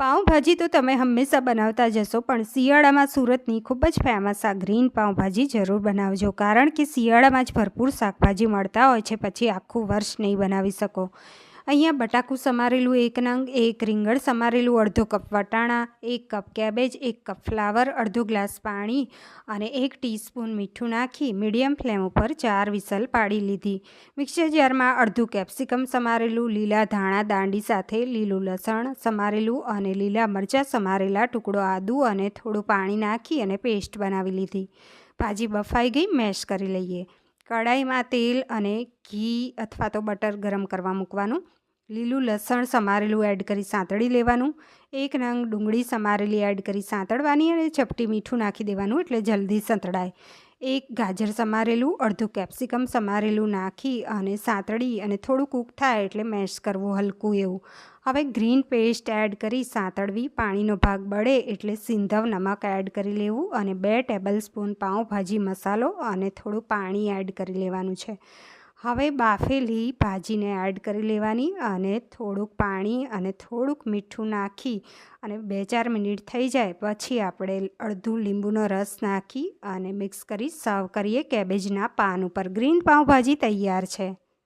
પાઉંભાજી તો તમે હંમેશા બનાવતા જશો પણ શિયાળામાં સુરતની ખૂબ જ ફેમસ આ ગ્રીન પાઉંભાજી જરૂર બનાવજો, કારણ કે શિયાળામાં જ ભરપૂર શાકભાજી મળતા હોય છે, પછી આખું વર્ષ નહીં બનાવી શકો. અહીંયા બટાકું સમારેલું એક નંગ, એક રીંગણ સમારેલું, અડધો કપ વટાણા, એક કપ કેબેજ, એક કપ ફ્લાવર, અડધો ગ્લાસ પાણી અને એક ટીસ્પૂન મીઠું નાખી મીડિયમ ફ્લેમ ઉપર ચાર વિસલ પાડી લીધી. મિક્સર જારમાં અડધું કેપ્સિકમ સમારેલું, લીલા ધાણા, દાંડી સાથે લીલું લસણ સમારેલું અને લીલા મરચાં સમારેલા ટુકડો આદું અને થોડું પાણી નાખી અને પેસ્ટ બનાવી લીધી. ભાજી બફાઈ ગઈ, મેશ કરી લઈએ. કડાઈમાં તેલ અને ઘી અથવા તો બટર ગરમ કરવા મૂકવાનું. લીલું લસણ સમારેલું એડ કરી સાંતળી લેવાનું. એક નંગ ડુંગળી સમારેલી એડ કરી સાંતળવાની અને ચપટી મીઠું નાખી દેવાનું એટલે જલ્દી સંતળાય. એક ગાજર સમારેલું, અડધું કેપ્સિકમ સમારેલું નાખી અને સાંતળી અને થોડું કૂક થાય એટલે મેશ કરવું હલકું એવું. હવે ગ્રીન પેસ્ટ એડ કરી સાંતળવી, પાણીનો ભાગ બળે એટલે સિંધવ નમક એડ કરી લેવું અને બે ટેબલ સ્પૂન પાઉંભાજી મસાલો અને થોડું પાણી એડ કરી લેવાનું છે. હવે બાફેલી ભાજીને એડ કરી લેવાની અને થોડુંક પાણી અને થોડુંક મીઠું નાખી અને બે ચાર મિનિટ થઈ જાય પછી આપણે અડધું લીંબુનો રસ નાખી અને મિક્સ કરી સર્વ કરીએ કેબેજના પાન ઉપર. ગ્રીન પાઉંભાજી તૈયાર છે.